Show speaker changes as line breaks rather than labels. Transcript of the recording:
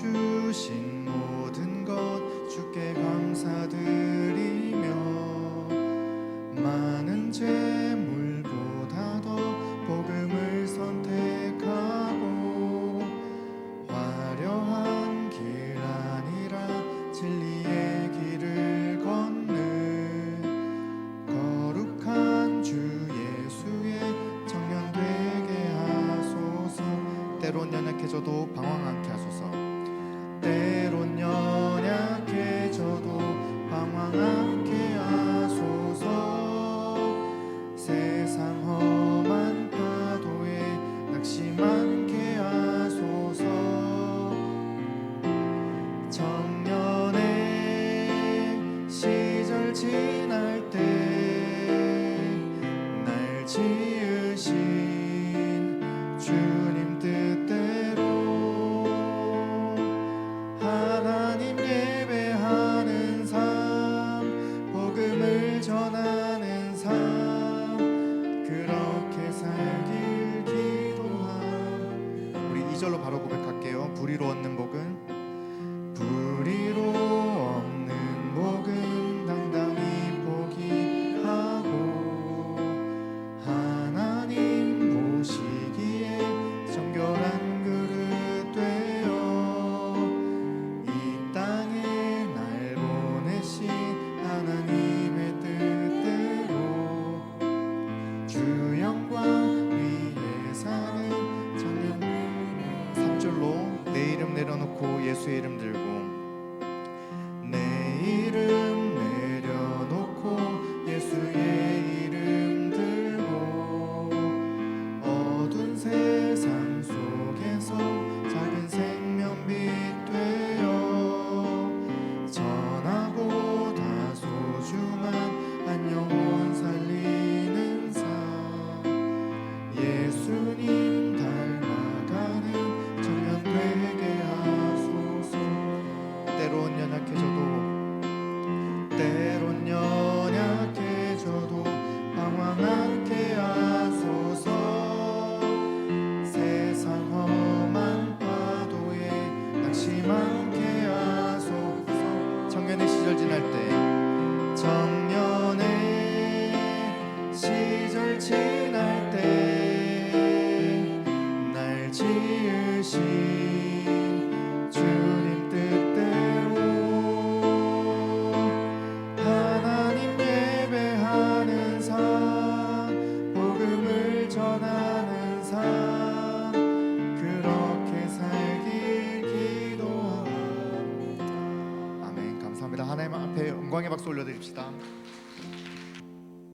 주신 모든 것 주께 감사드리며 많은 재물보다 더 복음을 선택하고 화려한 길 아니라 진리의 길을 걷는 거룩한 주 예수의 청년 되게 하소서. 때론 연약해져도 지날 때 날 지으신 2절로 바로 고백할게요. 불의로 얻는 복은? 불의로 얻는 복은 당당히 포기하고 하나님 보시기에 정결한 그릇 되어 이 땅에 날 보내신 하나님의 뜻대로 주 영광 위에 사는 내려 때론 연약해져도 때론 연약해져도 방황 않게 하소서. 세상 험한 파도에 낙심하게 하소서 청년의 시절 지날 때 청년의 시절 지날 때 날 지으신 하나님 앞에 영광의 박수 올려드립시다